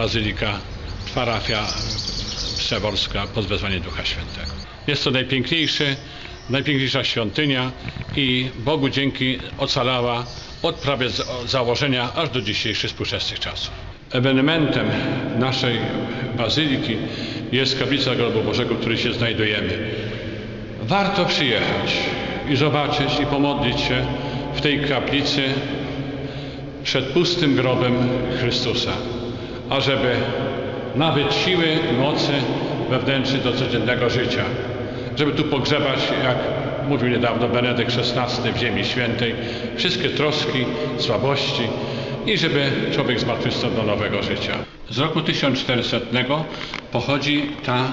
bazylika, parafia Przeworska pod wezwaniem Ducha Świętego. Jest to najpiękniejszy, najpiękniejsza świątynia i Bogu dzięki ocalała od prawie za- założenia aż do dzisiejszych współczesnych czasów. Ewenementem naszej bazyliki jest kaplica Grobu Bożego, w której się znajdujemy. Warto przyjechać i zobaczyć i pomodlić się w tej kaplicy przed pustym grobem Chrystusa, ażeby nabyć siły mocy wewnętrzne do codziennego życia, żeby tu pogrzebać, jak mówił niedawno Benedykt XVI w Ziemi Świętej, wszystkie troski, słabości i żeby człowiek zmartwychwstał do nowego życia. Z roku 1400 pochodzi ta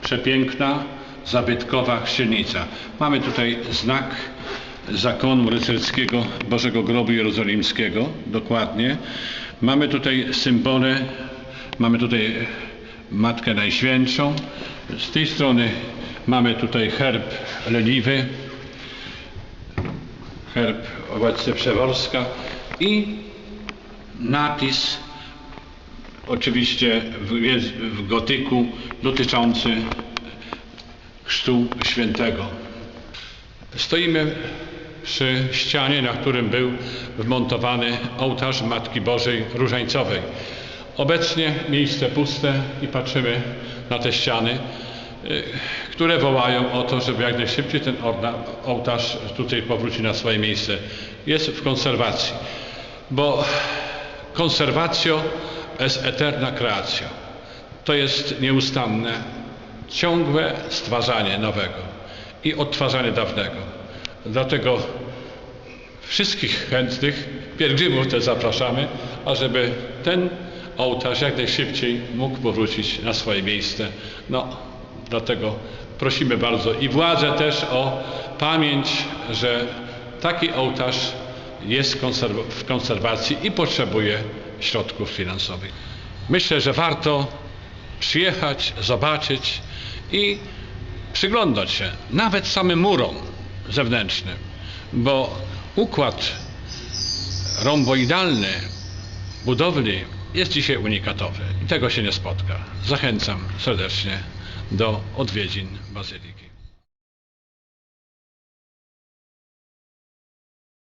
przepiękna, zabytkowa chrzcielnica. Mamy tutaj znak zakonu rycerskiego Bożego Grobu Jerozolimskiego, dokładnie. Mamy tutaj symbole, mamy tutaj Matkę Najświętszą. Z tej strony mamy tutaj herb leniwy, herb obecnie Przeworska i napis oczywiście w, w gotyku dotyczący chrztu świętego. Stoimy przy ścianie, na którym był wmontowany ołtarz Matki Bożej Różańcowej. Obecnie miejsce puste i patrzymy na te ściany, y, które wołają o to, żeby jak najszybciej ten ołtarz tutaj powrócił na swoje miejsce. Jest w konserwacji, bo conservatio est eterna creatio. To jest nieustanne, ciągłe stwarzanie nowego i odtwarzanie dawnego. Dlatego wszystkich chętnych, pielgrzymów też zapraszamy, ażeby ten ołtarz jak najszybciej mógł powrócić na swoje miejsce. No, dlatego prosimy bardzo i władzę też o pamięć, że taki ołtarz jest w konserwacji i potrzebuje środków finansowych. Myślę, że warto przyjechać, zobaczyć i przyglądać się nawet samym murom zewnętrznym, bo układ romboidalny budowli jest dzisiaj unikatowy i tego się nie spotka. Zachęcam serdecznie do odwiedzin Bazyliki.